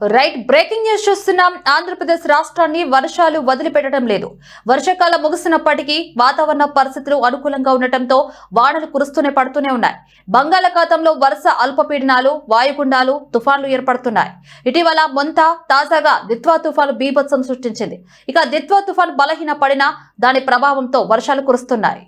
Right breaking news చూస్తున్నాం. ఆంధ్రప్రదేశ్ రాష్ట్రాన్ని వర్షాలు వదిలిపెట్టడం లేదు. వర్షాకాలం ముగిసినప్పటికీ వాతావరణ పరిస్థితులు అనుకూలంగా ఉండటంతో వానలు కురుస్తూనే పడుతూనే ఉన్నాయి. బంగాళాఖాతంలో వరుస అల్పపీడనాలు వాయుగుండాలు తుఫాన్లు ఏర్పడుతున్నాయి. ఇటీవల మొంత తాజాగా దిత్వా తుఫాను బీభత్సం సృష్టించింది. ఇక దిత్వా తుఫాన్ బలహీన పడినా దాని ప్రభావంతో వర్షాలు కురుస్తున్నాయి.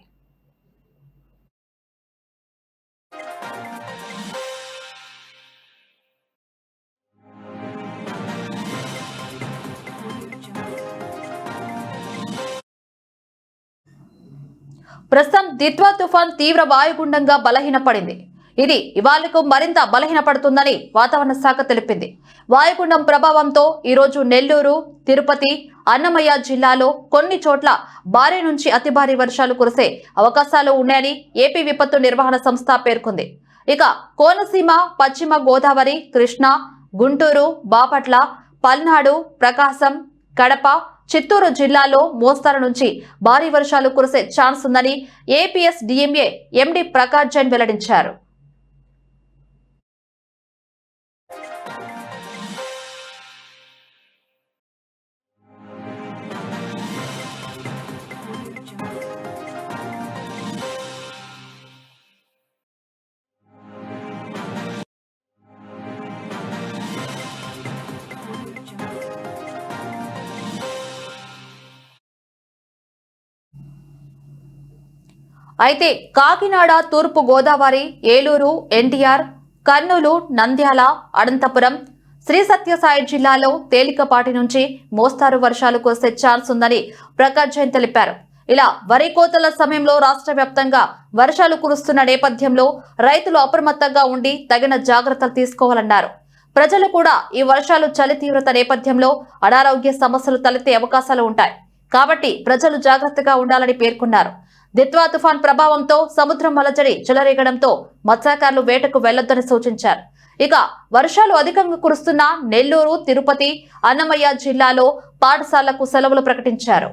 ప్రస్తుతం దిత్వా తుఫాన్ తీవ్ర వాయుగుండంగా బలహీనపడింది. ఇది ఇవాళకు మరింత బలహీనపడుతుందని వాతావరణ శాఖ తెలిపింది. వాయుగుండం ప్రభావంతో ఈరోజు నెల్లూరు తిరుపతి అన్నమయ్య జిల్లాలో కొన్ని చోట్ల భారీ నుంచి అతి భారీ వర్షాలు కురిసే అవకాశాలు ఉన్నాయని ఏపీ విపత్తు నిర్వహణ సంస్థ పేర్కొంది. ఇక కోనసీమ పశ్చిమ గోదావరి కృష్ణా గుంటూరు బాపట్ల పల్నాడు ప్రకాశం కడప చిత్తూరు జిల్లాలో మోస్తారు నుంచి భారీ వర్షాలు కురిసే ఛాన్స్ ఉందని APS DMA MD Prakash Jain వెల్లడించారు. అయితే కాకినాడ తూర్పు గోదావరి ఏలూరు ఎన్టీఆర్ కర్నూలు నంద్యాల అనంతపురం శ్రీ సత్యసాయి జిల్లాలో తేలికపాటి నుంచి మోస్తారు వర్షాలు కురిసే ఛాన్స్ ఉందని ప్రకాష్ జైన్ తెలిపారు. ఇలా వరి కోతల సమయంలో రాష్ట్ర వ్యాప్తంగా వర్షాలు కురుస్తున్న నేపథ్యంలో రైతులు అప్రమత్తంగా ఉండి తగిన జాగ్రత్తలు తీసుకోవాలన్నారు. ప్రజలు కూడా ఈ వర్షాలు చలి తీవ్రత నేపథ్యంలో అనారోగ్య సమస్యలు తలెత్తే అవకాశాలు ఉంటాయి. కాబట్టి ప్రజలు జాగ్రత్తగా ఉండాలని పేర్కొన్నారు. దిత్వా తుఫాన్ ప్రభావంతో సముద్రం మలచడి చెలరేగడంతో మత్స్యకారులు వేటకు వెళ్ళొద్దని సూచించారు. ఇక వర్షాలు అధికంగా కురుస్తున్న నెల్లూరు తిరుపతి అన్నమయ్య జిల్లాలో పాఠశాలకు సెలవులు ప్రకటించారు.